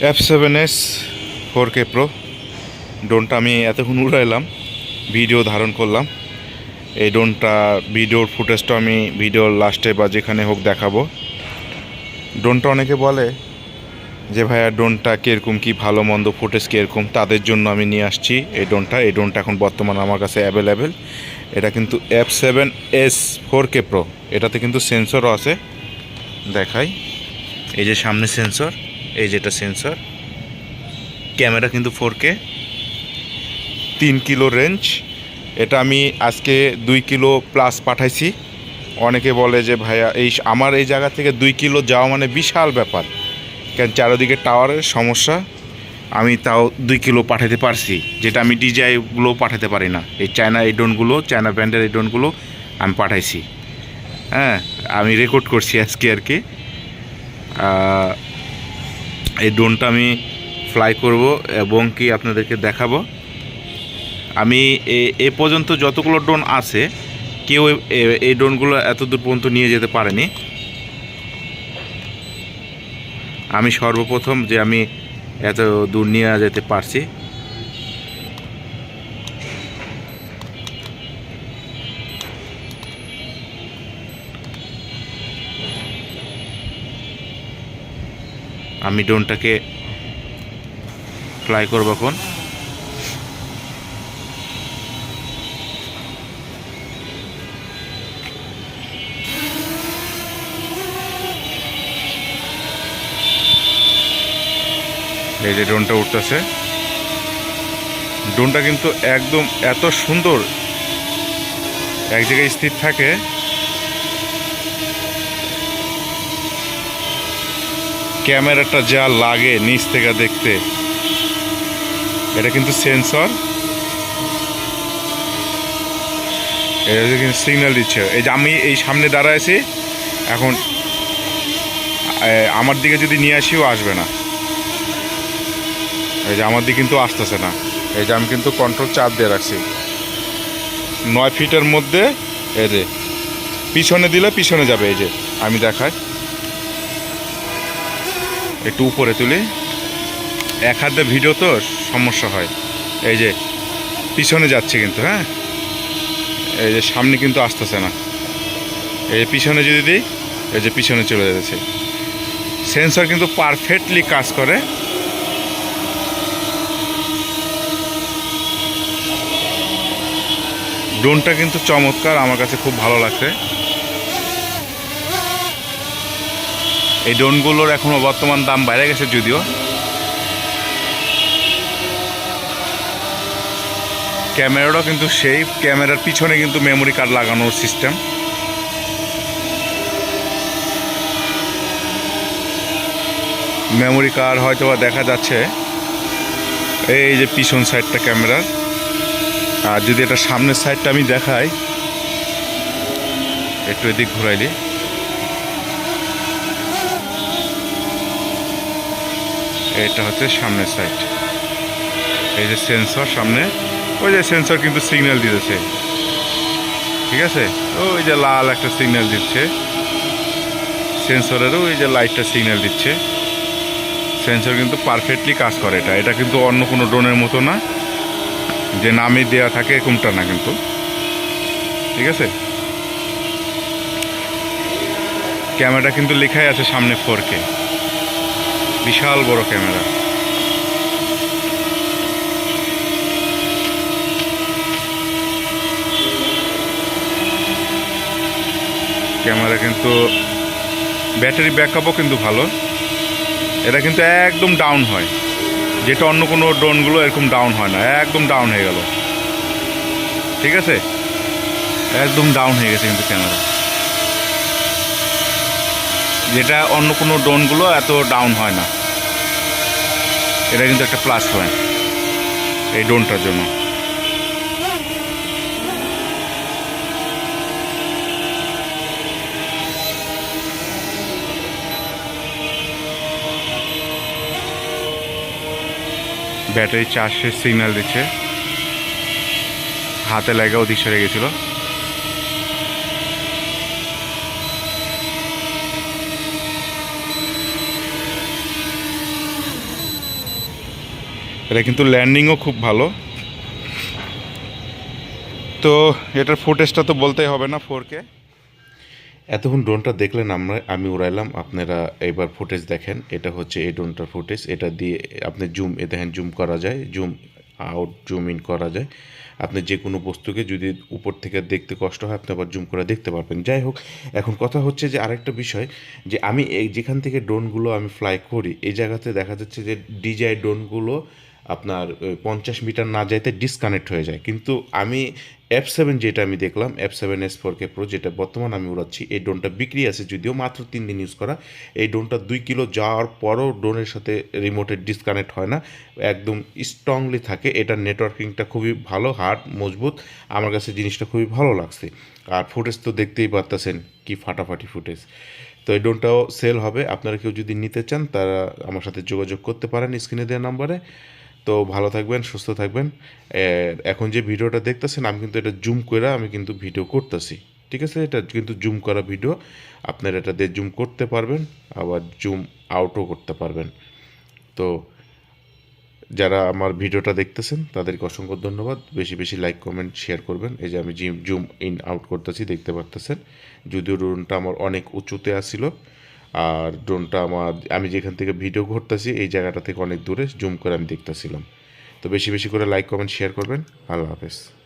F seven S four K pro ড্রোনটা আমি এতক্ষণ উড়াইলাম ভিডিও ধারণ করলাম। এই ড্রোনটা ভিডিওর ফুটেজটা আমি ভিডিওর লাস্টে বা যেখানে হোক দেখাবো। ড্রোনটা অনেকে বলে যে, ভাইয়া ড্রোনটা কীরকম কী ভালো মন্দ ফুটেজ কীরকম? তাদের জন্য আমি নিয়ে আসছি এই ড্রোনটা এই ড্রোনটা এখন বর্তমানে আমার কাছে অ্যাভেলেবেল এটা কিন্তু F seven S four K pro এটাতে কিন্তু সেন্সরও আছে। দেখাই। এই যে সামনে সেন্সর এই যেটা সেন্সর ক্যামেরা কিন্তু ফোর কে তিন কিলো রেঞ্জ এটা আমি আজকে দুই কিলো প্লাস পাঠাইছি। অনেকে বলে যে, ভাইয়া, এই আমার এই জায়গা থেকে দুই কিলো যাওয়া মানে বিশাল ব্যাপার। কেন চারোদিকে টাওয়ারের সমস্যা? আমি তাও দুই কিলো পাঠাতে পারছি, যেটা আমি ডিজাইগুলো পাঠাতে পারি না। এই চায়না এই চায়না ব্র্যান্ডের এই আমি পাঠাইছি। হ্যাঁ আমি রেকর্ড করছি আজকে আর কি। এই ড্রোনটা আমি ফ্লাই করব এবং কি আপনাদেরকে দেখাবো। আমি এ- পর্যন্ত যতগুলো ড্রোন আছে, কেউ এই ড্রোনগুলো এত দূর পর্যন্ত নিয়ে যেতে পারেনি। আমি সর্বপ্রথম যে আমি এত দূর নিয়ে যেতে পারছি আমি ড্রোনটাকে ফ্লাই করব এখন। এই যে ড্রোনটা উঠতেছে। ড্রোনটা কিন্তু একদম এত সুন্দর। এক জায়গায় স্থির থাকে। ক্যামেরাটা যা লাগে নিচ থেকে দেখতে। এটা কিন্তু সেন্সর। এটা কিন্তু সিগন্যাল দিচ্ছে। এই যে আমি এই সামনে দাঁড়ায় আছি, এখন আমার দিকে যদি নিয়ে আসিও আসবে না। এই যে আমার দিকে কিন্তু আসতেছে না। এই যে আমি কিন্তু কন্ট্রোল চাপ দিয়ে রাখছি। নয় ফিটের মধ্যে, এই যে, পিছনে দিলে পিছনে যাবে, এই যে, আমি দেখাই। একটু উপরে তুলি। এক হাতে ভিডিও তো সমস্যা হয়। এই যে, পিছনে যাচ্ছে কিন্তু হ্যাঁ? এই যে, সামনে কিন্তু আসতেছে না। এই যে, পিছনে যদি দিই, এই যে, পিছনে চলে যাচ্ছে। সেন্সর কিন্তু পারফেক্টলি কাজ করে। ড্রোনটা কিন্তু চমৎকার, আমার কাছে খুব ভালো লাগছে। এই ড্রোনগুলোর এখনও বর্তমান দাম বাইরে গেছে যদিও। ক্যামেরাটাও কিন্তু সেই, ক্যামেরার পিছনে কিন্তু মেমোরি কার্ড লাগানোর সিস্টেম মেমোরি কার্ড হয়তো দেখা যাচ্ছে। এই যে পিছন সাইডটা ক্যামেরার। আর যদি এটা সামনের সাইডটা আমি দেখাই, একটু এদিক ঘুরাই দিই এটা হচ্ছে সামনের সাইড এই যে সেন্সর সামনে, ওই যে সেন্সর কিন্তু সিগন্যাল দিতেছে। ঠিক আছে? ওই যে লাল একটা সিগন্যাল দিচ্ছে। সেন্সরেরও ওই যে লাইটটা সিগন্যাল দিচ্ছে। সেন্সর কিন্তু পারফেক্টলি কাজ করে এটা। এটা কিন্তু অন্য কোনো ড্রোনের মতো না। যে নামে দেওয়া থাকে এরকমটা না কিন্তু। ঠিক আছে? ক্যামেরা কিন্তু লেখাই আছে সামনে ফোর কে বিশাল বড় ক্যামেরা। ক্যামেরা কিন্তু, ব্যাটারি ব্যাকআপও কিন্তু ভালো। এটা কিন্তু একদম ডাউন হয়। যেটা অন্য কোনো ড্রোনগুলো এরকম ডাউন হয় না। একদম ডাউন হয়ে গেল। ঠিক আছে? একদম ডাউন হয়ে গেছে কিন্তু ক্যামেরা। যেটা অন্য কোনো ড্রোনগুলো এত ডাউন হয় না। এটা কিন্তু একটা প্লাস পয়েন্ট এই ড্রোনটার জন্য। ব্যাটারি চার্জের সিগন্যাল দিচ্ছে। হাতে লাগা ওদিক সরে গেছিল। এটা কিন্তু ল্যান্ডিংও খুব ভালো। তো এটার ফুটেজটা তো বলতেই হবে না ফোর কে এতক্ষণ ড্রোনটা দেখলেন আমরা, আমি উড়াইলাম, আপনারা এবার ফুটেজ দেখেন, এটা হচ্ছে এই ড্রোনটার ফুটেজ এটা দিয়ে আপনি জুম এ দেখেন জুম করা যায় জুম আউট জুম ইন করা যায়। আপনি যে কোনো বস্তুকে যদি উপর থেকে দেখতে কষ্ট হয়, আপনি আবার জুম করে দেখতে পারবেন। যাই হোক, এখন কথা হচ্ছে যে আরেকটা বিষয়, যে আমি যেখান থেকে ড্রোনগুলো আমি ফ্লাই করি, এই জায়গাতে দেখা যাচ্ছে যে ডিজাই ড্রোনগুলো আপনার পঞ্চাশ মিটার না যাইতে ডিসকানেক্ট হয়ে যায়। কিন্তু আমি এফ সেভেন যেটা আমি দেখলাম F seven S four K pro যেটা বর্তমান আমি উড়াচ্ছি, এই ড্রোনটা বিক্রি আছে যদিও মাত্র তিন দিন ইউজ করা। এই ড্রোনটা দুই কিলো যাওয়ার পরও ড্রোনের সাথে রিমোটের ডিসকানেক্ট হয় না, একদম স্ট্রংলি থাকে। এটার নেটওয়ার্কিংটা খুবই ভালো হার্ড মজবুত। আমার কাছে জিনিসটা খুবই ভালো লাগছে। আর ফুটেজ তো দেখতেই পারতেছেন কি ফাটাফাটি ফুটেজ তো এই ড্রোনটাও সেল হবে। আপনারা কেউ যদি নিতে চান, তারা আমার সাথে যোগাযোগ করতে পারেন স্ক্রিনে দেওয়া নাম্বারে। তো ভালো থাকবেন, সুস্থ থাকবেন। এখন যে ভিডিওটা দেখতেছেন, আমি কিন্তু এটা জুম করে আমি কিন্তু ভিডিও করতেছি। ঠিক আছে? এটা কিন্তু জুম করা ভিডিও। আপনারা এটা দিয়ে জুম করতে পারবেন, আবার জুম আউটও করতে পারবেন। তো যারা আমার ভিডিওটা দেখতেছেন, তাদেরকে অসংখ্য ধন্যবাদ। বেশি বেশি লাইক, কমেন্ট, শেয়ার করবেন। এই যে আমি জিম, জুম ইন, আউট করতেছি, দেখতে পারতেছেন। যদিও ড্রোনটা আমার অনেক উঁচুতে আসছিল আর ড্রোনটা আমার, আমি যেখান থেকে ভিডিও করতেছি, এই জায়গাটা থেকে অনেক দূরে, জুম করে আমি দেখতেছিলাম। তো বেশি বেশি করে লাইক কমেন্ট শেয়ার করবেন। আল্লাহ হাফেজ।